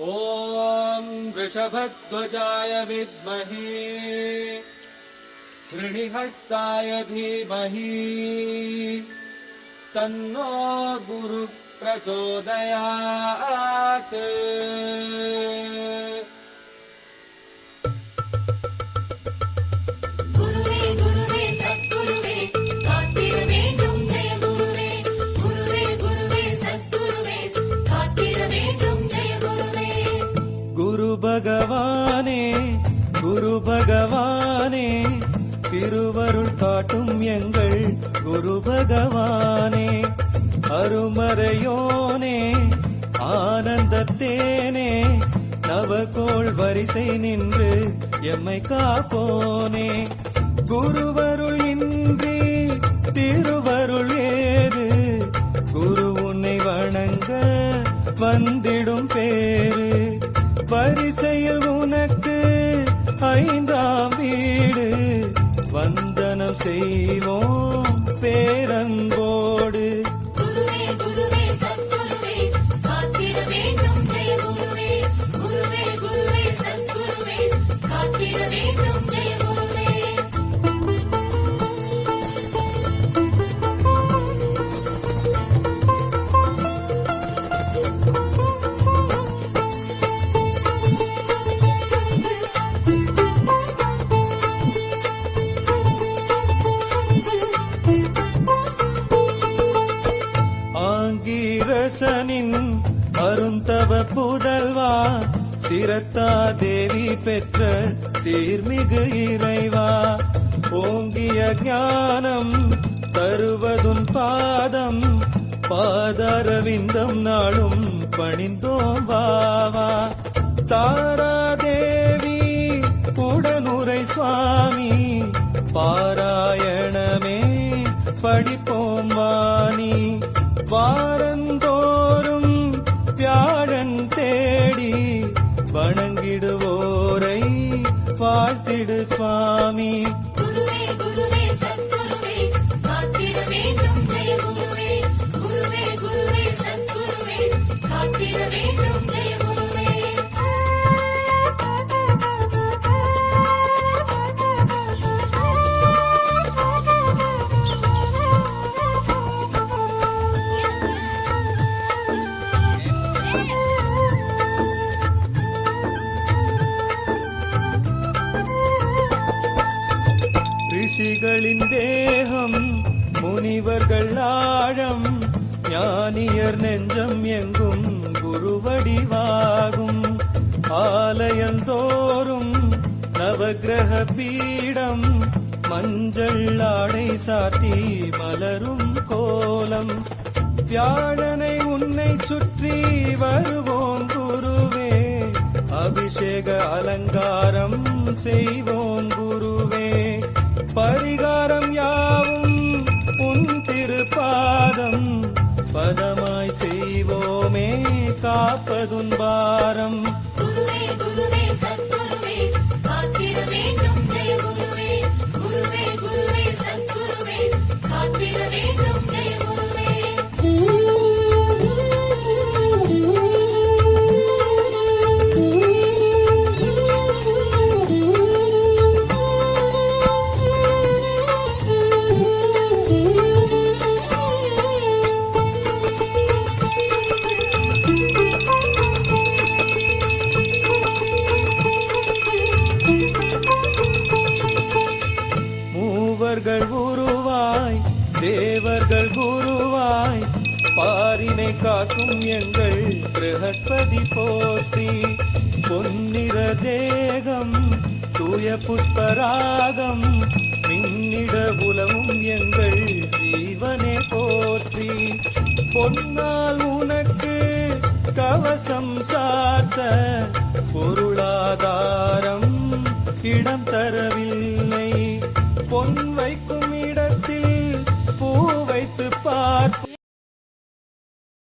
ॐ वृषभध्वजाय विद्महे कृणिहस्ताय धीमहि। तन्नो गुरु प्रचोदयात् பகவானே குரு பகவானே திருவருள் காட்டும் எங்கள் குரு பகவானே அருமறையோனே ஆனந்தத்தேனே நவகோள் வரிசை நின்று எம்மை காப்போனே. குருவருள் இன்றி திருவருள் ஏது குரு உன்னை வணங்க வந்தே வரிசையில் உனக்கு ஐந்தாம் வீடு. வந்தனம் செய்வோம் பேரன்போடு. குருவே குருவே காத்திட வேண்டும் அரசனின் அருந்தவ புதல்வா சிரத்தா தேவி பெற்ற சீர்மிகு இறைவா. ஓங்கிய ஞானம் தருவதும் பாதம் பாதரவிந்தம் நாளும் பணிந்தோம் வாவா தாரா தேவி உடனுரை சுவாமி பாராயணமே படிப்போம் வா. வாரந்தோறும் வியாழன் தேடி வணங்கிடுவோரை வாழ்த்திடு சுவாமி. ரிஷிகளின் தேகம் முனிவர்கள் ஆழம் ஞானியர் நெஞ்சம் எங்கும் குருவடிவாகும். ஆலயந்தோறும் நவகிரக பீடம் மஞ்சள் ஆடை சாத்தி மலரும் கோலம். வியாழனை உன்னை சுற்றி வருவோம் குருவே அபிஷேக அலங்காரம் செய்வோம் குருவே. பரிகாரம் யாவும் உன் திருப்பாதம். பதமாய் செய்வோமே காப்பதுன் பாரம். குருவே. குருவாய் தேவர்கள் குருவாய் பாரினை காக்கும் எங்கள் பிரகஸ்பதி போற்றி. பொன்னிற தேகம் தூய புஷ்பராகம் மின்னிட உலவும் எங்கள் ஜீவனை போற்றி. பொன்னால் உனக்கு கவசம் சாத்த பொருளாதாரம் இடம் தரவில்லை. பொன் வைக்கும் இடத்தில் பூ வைத்து பார்ப்போம்.